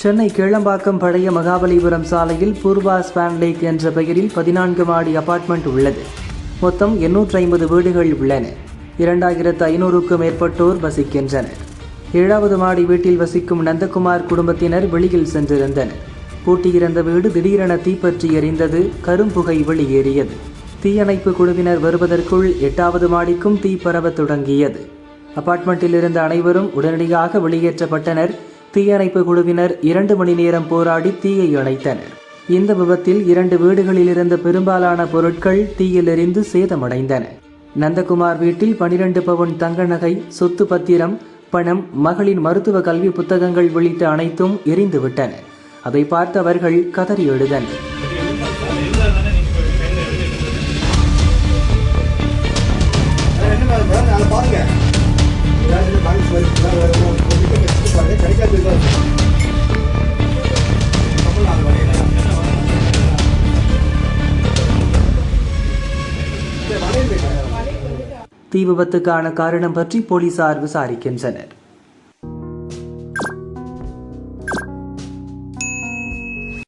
சென்னை கேளம்பாக்கம் பழைய மகாபலிபுரம் சாலையில் பூர்வா ஸ்பான்லேக் என்ற பெயரில் பதினான்கு மாடி அபார்ட்மெண்ட் உள்ளது. மொத்தம் எண்ணூற்றி ஐம்பது வீடுகள் உள்ளன. இரண்டாயிரத்து ஐநூறுக்கும் மேற்பட்டோர் வசிக்கின்றனர். ஏழாவது மாடி வீட்டில் வசிக்கும் நந்தகுமார் குடும்பத்தினர் வெளியில் சென்றிருந்தனர். பூட்டியிருந்த வீடு திடீரென தீப்பற்றி எரிந்தது கரும்புகை வெளியேறியது தீயணைப்பு குழுவினர் வருவதற்குள் எட்டாவது மாடிக்கும் தீ பரவத் தொடங்கியது. அபார்ட்மெண்ட்டில் இருந்த அனைவரும் உடனடியாக வெளியேற்றப்பட்டனர். தீயணைப்பு குழுவினர் இரண்டு மணி நேரம் போராடி தீயை அணைத்தனர். இந்த விபத்தில் இரண்டு வீடுகளில் இருந்த பெரும்பாலான பொருட்கள் தீயில் எரிந்து சேதமடைந்தன. நந்தகுமார் வீட்டில் பனிரெண்டு பவுன் தங்க நகை சொத்து பத்திரம் பணம் மகளின் மருத்துவ கல்வி புத்தகங்கள் உள்ளிட்ட அனைத்தும் எரிந்துவிட்டன. அதை பார்த்தவர்கள் கதறி எழுதனர் தீ விபத்துக்கான காரணம் பற்றி போலீசார் விசாரிக்கின்றனர்.